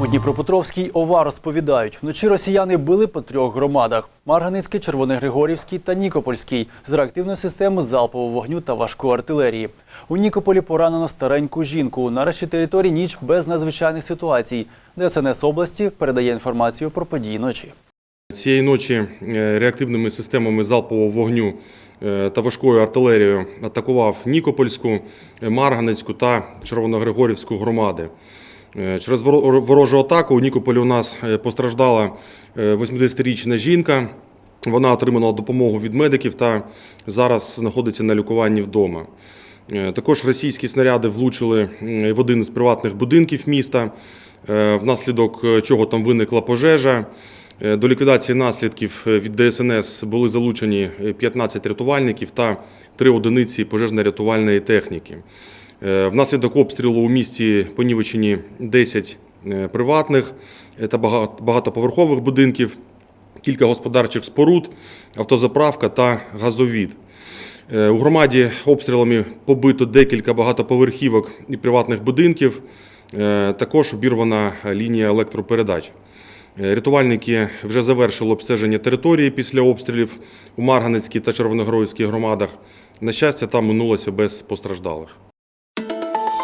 У Дніпропетровській ОВА розповідають, вночі росіяни били по трьох громадах: Марганицький, Червоногригорівський та Нікопольський з реактивної системи залпового вогню та важкої артилерії. У Нікополі поранено стареньку жінку. Нарешті території ніч без надзвичайних ситуацій. ДСНС області передає інформацію про події ночі. Цієї ночі е, реактивними системами залпового вогню е, та важкою артилерією атакував Нікопольську, е, Марганецьку та Червоногригорівську громади. Е, Через воро- ворожу атаку у Нікополі у нас е, постраждала е, 80-річна жінка. Вона отримала допомогу від медиків та зараз знаходиться на лікуванні вдома. Е, Також російські снаряди влучили в один із приватних будинків міста, е, внаслідок е, чого там виникла пожежа. Е, До ліквідації наслідків е, від ДСНС були залучені е, 15 рятувальників та 3 одиниці пожежно-рятувальної техніки. Е, Внаслідок обстрілу у місті понівечені 10 е, приватних е, та багатоповерхових будинків, кілька господарчих споруд, автозаправка та газовід. У громаді обстрілами побито декілька багатоповерхівок і приватних будинків. Також обірвана лінія електропередач. Рятувальники вже завершили обстеження території після обстрілів у Марганецькій та Червоногройській громадах. На щастя, там минулося без постраждалих.